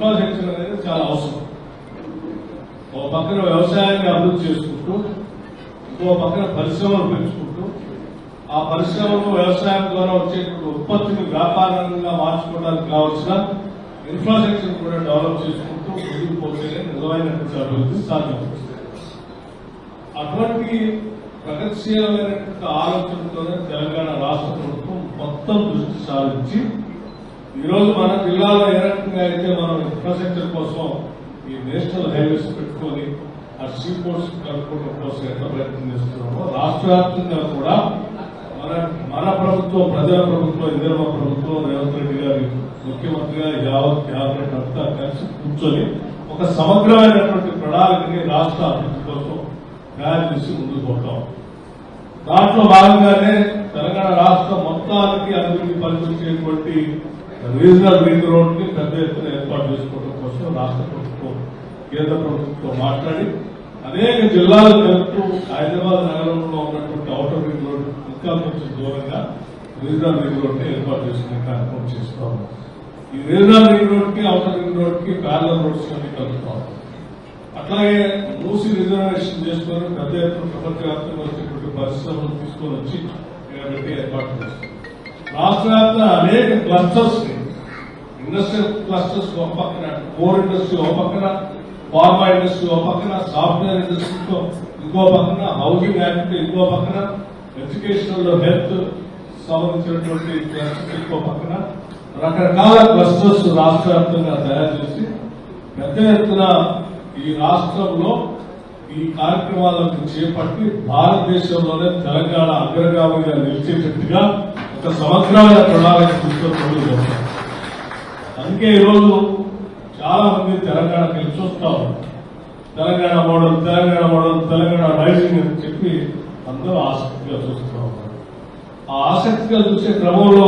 Infrastructure అనేది చాలా అవసరం. ఒక పక్కన వ్యవసాయాన్ని అభివృద్ధి చేసుకుంటూ ఇంకో పక్కన పరిశ్రమలు పెంచుకుంటూ ఆ పరిశ్రమలు వ్యవసాయం ద్వారా వచ్చేటువంటి ఉత్పత్తిని వ్యాపారంగా మార్చుకోవడానికి కావాల్సిన ఇన్ఫ్రాస్ట్రక్చర్ కూడా డెవలప్ చేసుకుంటూ ముందుకు పోతేనే నిజమైనటువంటి అభివృద్ధి సాధ్యమవుతుంది. అటువంటి ప్రగతిశీలమైనటువంటి ఆలోచనతోనే తెలంగాణ రాష్ట్ర ప్రభుత్వం మొత్తం దృష్టి సారించి ఈరోజు మన జిల్లాలో ఏ రకంగా అయితే మనం ఇన్ఫ్రాస్ట్రక్చర్ కోసం ఈ నేషనల్ హైవేస్ పెట్టుకొని ఆ సీ పోర్ట్స్ కలుపుకోవడం కోసం ఎంత ప్రయత్నం చేస్తున్నామో రాష్ట్ర వ్యాప్తంగా కూడా మన మన ప్రభుత్వం ప్రజా ప్రభుత్వం ఇందిరమ్మ ప్రభుత్వం రేవంత్ రెడ్డి గారి ముఖ్యమంత్రిగా యావత్ క్యాబినెట్ అంతా కలిసి కూర్చొని ఒక సమగ్రమైనటువంటి ప్రణాళికని రాష్ట్ర అభివృద్ధి కోసం తయారు చేసి ముందుకు పోతాం. దాంట్లో భాగంగానే తెలంగాణ రాష్ట్రం మొత్తానికి అభివృద్ధి పరిచయించేటువంటి రీజనల్ రింగ్ రోడ్ని పెద్ద ఎత్తున ఏర్పాటు చేసుకోవడం కోసం రాష్ట్ర ప్రభుత్వం కేంద్ర ప్రభుత్వంతో మాట్లాడి అనేక జిల్లాలు కలుపుతూ హైదరాబాద్ నగరంలో ఉన్నటువంటి అవుటర్ రింగ్ రోడ్ ఇంకా కొంచెం దూరంగా రీజనల్ రింగ్ రోడ్ని ఏర్పాటు చేసుకునే కార్యక్రమం చేస్తాము ఈ రీజనల్ రింగ్ రోడ్కి అవుటర్ రింగ్ రోడ్కి రోడ్స్ అన్ని కలుపుతాం అట్లాగే మూసి రిజర్వేషన్ చేసుకొని పెద్ద ఎత్తున ప్రపంచవ్యాప్తంగా వచ్చేటువంటి పరిశ్రమలు తీసుకొని వచ్చి ఇక్కడ పెట్టి ఏర్పాటు చేస్తాం రాష్ట్రవ్యాప్తంగా అనేక క్లస్టర్స్ ఇండస్ట్రియల్ క్లస్టర్స్ ఒక పక్కన కోర్ ఇండస్ట్రీ ఒక పక్కన ఫార్మా ఇండస్ట్రీ ఒక పక్కన సాఫ్ట్వేర్ ఇండస్ట్రీతో ఇంకో పక్కన హౌసింగ్ యాక్ట్ ఇంకో పక్కన ఎడ్యుకేషనల్ హెల్త్ సంబంధించినటువంటి క్లస్టర్స్ ఇంకో పక్కన. రకరకాల క్లస్టర్స్ రాష్ట్ర వ్యాప్తంగా తయారు చేసి పెద్ద ఎత్తున ఈ రాష్ట్రంలో ఈ కార్యక్రమాలను చేపట్టి భారతదేశంలోనే తెలంగాణ అగ్రగామిగా నిలిచేటట్టుగా ఒక సమగ్రమైన ప్రణాళిక తీసుకొని అందుకే ఈరోజు చాలా మంది తెలంగాణ కలిసి చూస్తా Telangana model Telangana model Telangana rising అని చెప్పి అందరూ ఆసక్తిగా చూస్తూ ఉన్నారు. ఆ ఆసక్తిగా చూసే క్రమంలో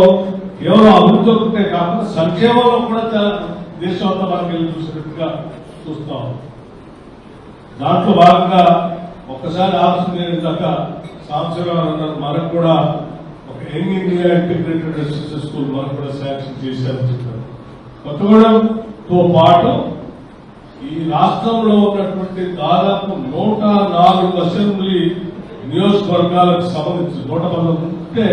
కేవలం అభివృద్ధి ఒకటే కాకుండా సంక్షేమంలో కూడా తెల- దేశం అంతా మనకి వెళ్ళి చూసినట్టుగా చూస్తా దాంట్లో భాగంగా ఒక్కసారి ఆలోచన దాకా సంవత్సరం అన్నారు మనకు కూడా young India integrated residential school మనం కూడా శాంక్షన్ చేశారని చెప్పారు. కొత్తగూడెంతో పాటు ఈ రాష్ట్రంలో ఉన్నటువంటి దాదాపు నూట నాలుగు అసెంబ్లీ నియోజకవర్గాలకు సంబంధించి నూట పంతొమ్మిది ఉంటే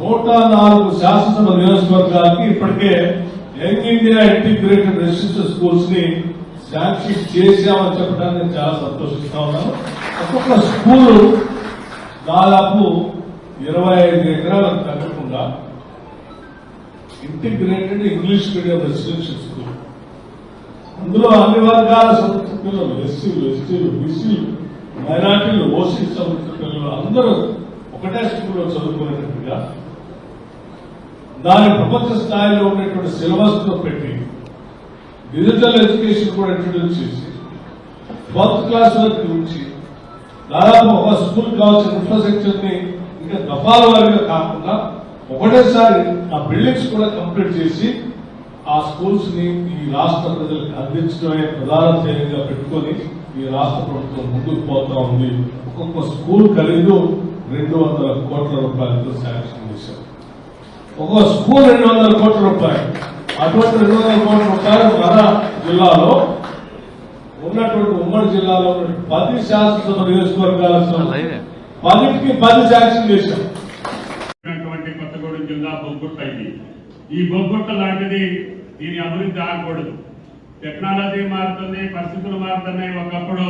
నూట నాలుగు శాసనసభ నియోజకవర్గాలకి ఇప్పటికే యంగ్ ఇండియా ఇంటిగ్రేటెడ్ రెసిడెన్షియల్ స్కూల్స్ని శాంక్షన్ చేశామని చెప్పడానికి నేను చాలా సంతోషిస్తా ఉన్నాను. ఒక్కొక్క స్కూలు దాదాపు ఇరవై ఐదు ఎకరాలకు తగ్గకుండా integrated English medium residential school. అందులో అన్ని వర్గాల సంస్థ పిల్లలు ఎస్సీలు ఎస్టీలు బీసీలు మైనార్టీలు ఓసీ సంస్థ పిల్లలు అందరూ ఒకటే స్కూల్లో చదువుకునేటట్టుగా దాని ప్రపంచ స్థాయిలో ఉన్నటువంటి సిలబస్తో పెట్టి డిజిటల్ ఎడ్యుకేషన్ కూడా ఇంట్రడ్యూస్ చేసి ఫోర్త్ క్లాస్ వరకు ఉంచి దాదాపు ఒక స్కూల్ కావాల్సిన ఇన్ఫ్రాస్ట్రక్చర్ని ఇంకా దఫాల వారిగా కాకుండా ఒకటేసారి ఆ బిల్డింగ్స్ కూడా కంప్లీట్ చేసి ఆ స్కూల్స్ని ఈ రాష్ట్ర ప్రజలకు అందించడమే ప్రధాన ధ్యేయంగా పెట్టుకొని ఈ రాష్ట్ర ప్రభుత్వం ముందుకు పోతా ఉంది. ఒక్కొక్క స్కూల్ ఖరీదు రెండు వందల కోట్ల రూపాయలతో శాంక్షన్ చేశారు. ఒక్కొక్క స్కూల్ రెండు వందల కోట్ల రూపాయలు. అటువంటి రెండు వందల కోట్ల రూపాయలు మన జిల్లాలో ఉన్నటువంటి ఉమ్మడి జిల్లాలో ఉన్నటువంటి పది శాసనసభ నియోజకవర్గాల పదికి పది శాంక్షన్ చేశాం. కొత్తగూడెం జిల్లా బొగ్గుట్ట ఇది. ఈ బొగ్గుట్ట లాంటిది దీని అభివృద్ధి ఆగకూడదు. టెక్నాలజీ మారుతుంది పరిస్థితులు మారుతున్నాయి. ఒకప్పుడు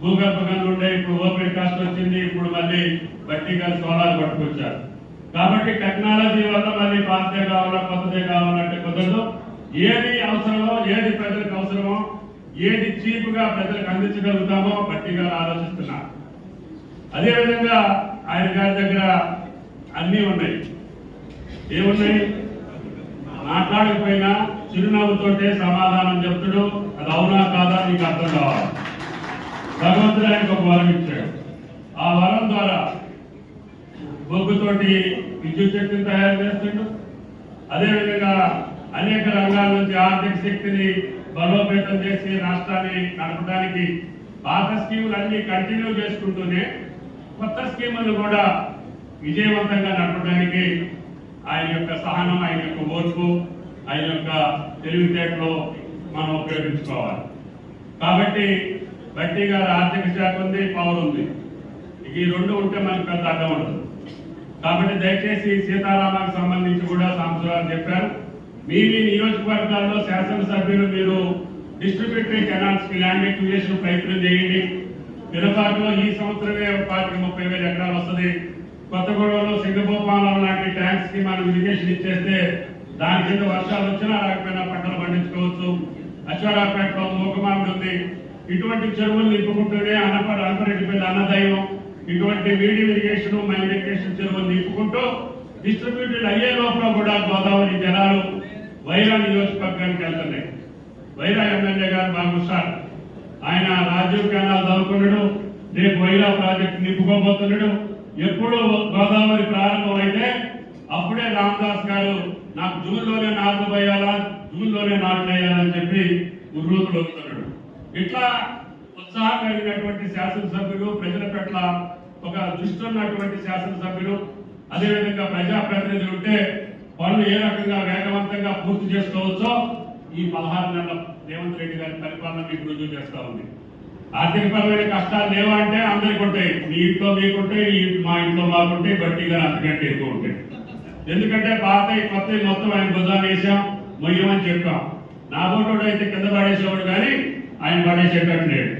భూగర్భ గనులు ఉండే ఇప్పుడు ఓపెన్ కాస్ట్ వచ్చింది ఇప్పుడు మళ్ళీ బట్టి గారు సోలార్ పట్టుకొచ్చారు. కాబట్టి టెక్నాలజీ వల్ల మళ్ళీ పాతదే కావాలా కొత్తదే కావాలంటే కుదరదు. ఏది అవసరమో ఏది ప్రజలకు అవసరమో ఏది చీప్గా ప్రజలకు అందించగలుగుతామో బట్టిగా ఆలోచిస్తున్నారు అదేవిధంగా ఆయన గారి దగ్గర అన్నీ ఉన్నాయి. ఏమున్నాయి? మాట్లాడకపోయినా చిరునవ్వుతోటే సమాధానం చెప్తాడు. అది అవునా కాదా నీకు అర్థం కావాలి. భగవంతుడు ఆయనకు ఒక వరం ఇచ్చాడు. ఆ వరం ద్వారా బొగ్గుతోటి విద్యుత్ శక్తిని తయారు చేస్తుండు. అదేవిధంగా అనేక రంగాల నుంచి ఆర్థిక శక్తిని బలోపేతం చేసి రాష్ట్రాన్ని నడపడానికి పాత స్కీములు అన్ని కంటిన్యూ చేసుకుంటూనే కొత్త స్కీములు కూడా విజయవంతంగా నడపడానికి ఆయన యొక్క సహనం ఆయన యొక్క ఓర్పు ఆయన యొక్క తెలివితేటలో మనం ఉపయోగించుకోవాలి. కాబట్టి బట్టి గారు ఆర్థిక శాఖ ఉంది పవర్ ఉంది. ఈ రెండు ఉంటే మనకు పెద్ద అడ్డం ఉండదు. కాబట్టి దయచేసి సీతారామాకు సంబంధించి కూడా సంవత్సరాలు చెప్పారు. మీ మీ నియోజకవర్గాల్లో శాసనసభ్యులు మీరు డిస్ట్రిబ్యూటరీ కెనాల్స్కి ల్యాండ్ ఎక్విజేషన్ ప్రయత్నం చేయండి. పినపాటిలో ఈ సంవత్సరమే పాతికి ముప్పై వేల ఎకరాలు వస్తుంది. కొత్తగూడలో సింగభూపాలం లాంటి ట్యాంక్స్కి మనం ఇరిగేషన్ ఇచ్చేస్తే దాని కింద వర్షాలు వచ్చినా రాకపోయినా పంటలు పండించుకోవచ్చు. అశ్వరాపేటలో మూకమామిడి ఉంది. ఇటువంటి చెరువులు నింపుకుంటూనే అన్నపడ అనపరెడ్డిపల్లి అన్నదయం ఇటువంటి మీడియం ఇరిగేషన్ మైన్ ఇరిగేషన్ చెరువులు నింపుకుంటూ డిస్ట్రిబ్యూటెడ్ అయ్యే లోపల కూడా గోదావరి జలాలు వైరా నియోజకవర్గానికి వెళ్తున్నాయి. వైరా ఎమ్మెల్యే గారు బాగుంటారు ఆయన రాజీవ్ కెనాల్ చదువుకున్నాడు రేపు వైరా ప్రాజెక్ట్ నింపుకోబోతున్నాడు. ఎప్పుడు గోదావరి ప్రారంభం అయితే అప్పుడే రామదాస్ గారు నాకు జూన్లోనే నాటు పోయాలా జూన్లోనే నాటు వేయాలని చెప్పి ఉర్రూతులు వస్తున్నాడు ఇట్లా ఉత్సాహం కలిగినటువంటి శాసనసభ్యులు ప్రజల పట్ల ఒక దృష్టి ఉన్నటువంటి శాసనసభ్యులు అదేవిధంగా ప్రజాప్రతినిధులు ఉంటే పనులు ఏ రకంగా వేగవంతంగా పూర్తి చేసుకోవచ్చో ఈ పదహారు నెలల రేవంత్ రెడ్డి గారి పరిపాలన మీకు రుజువు చేస్తా ఉంది. ఆర్థికపరమైన కష్టాలు లేవా అంటే అందరికి ఉంటాయి. మీ ఇంట్లో మీకుంటాయి మా ఇంట్లో మాకుంటాయి బట్టి గారు అంతకంటే ఎక్కువ ఉంటాయి. ఎందుకంటే పాత కొత్త మొత్తం ఆయన భుజాన్ని వేసాం మొయ్యమని చెప్పాం. నా బోటోడు అయితే కింద పడేసేవాడు కానీ ఆయన పడేసేటట్టు లేడు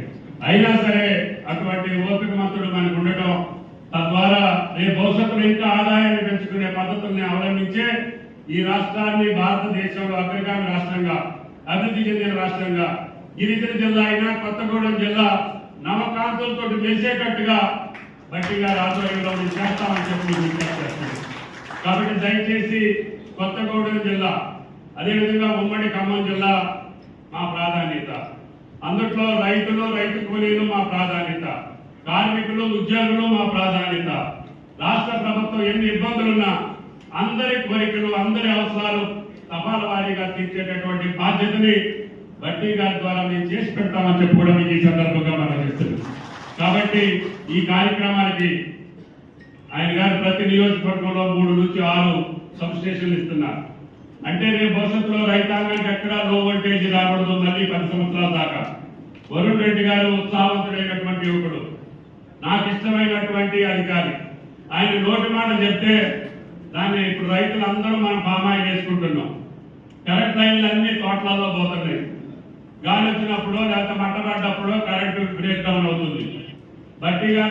అయినా సరే అటువంటి ఓపిక మంత్రుడు మనకు ఉండటం తద్వారా రేపు భవిష్యత్తులో ఇంకా ఆదాయాన్ని పెంచుకునే పద్ధతుల్ని అవలంబించే ఈ రాష్ట్రాన్ని భారతదేశంలో అగ్రగామి రాష్ట్రంగా అభివృద్ధి చెందిన రాష్ట్రంగా గిరిజన జిల్లా అయినా కొత్తగూడెం జిల్లా నవకాంతులతో మెలిసేటట్టుగా బట్టి గారి ఆధ్వర్యంలో మేము చేస్తామని చెప్పి కాబట్టి దయచేసి కొత్తగూడెం జిల్లా అదేవిధంగా ఉమ్మడి ఖమ్మం జిల్లా మా ప్రాధాన్యత. అందుట్లో రైతులు రైతు కూలీలు మా ప్రాధాన్యత. కార్మికులు ఉద్యోగులు మా ప్రాధాన్యత. రాష్ట్ర ప్రభుత్వం ఎన్ని ఇబ్బందులున్నా అందరి కోరికలు అందరి అవసరాలు తపాల వారీగా తీర్చేటటువంటి బాధ్యతని బట్టి గారి ద్వారా మేము చేసి పెడతామని చెప్పి కూడా మీకు ఈ సందర్భంగా మనం చేస్తున్నాం. కాబట్టి ఈ కార్యక్రమానికి ఆయన గారు ప్రతి నియోజకవర్గంలో మూడు నుంచి ఆరు సబ్ స్టేషన్లు ఇస్తున్నారు. అంటే రేపు భవిష్యత్తులో రైతాంగానికి ఎక్కడా లో వోల్టేజ్ రాకూడదు మళ్ళీ పది సంవత్సరాల దాకా. వరుణ్ రెడ్డి గారు ఉత్సాహవంతుడైనటువంటి యువకుడు. నాకు ఇష్టమైనటువంటి అధికారి. ఆయన నోటి మాట చెప్తే దాన్ని ఇప్పుడు రైతులందరూ మనం పామాయి చేసుకుంటున్నాం. కరెంట్ లైన్లు అన్ని తోటలలో పోతున్నాయి. గాలి వచ్చినప్పుడు లేకపోతే మంట పడ్డప్పుడు కరెంటు బ్రేక్ డౌన్ అవుతుంది. బట్టిగా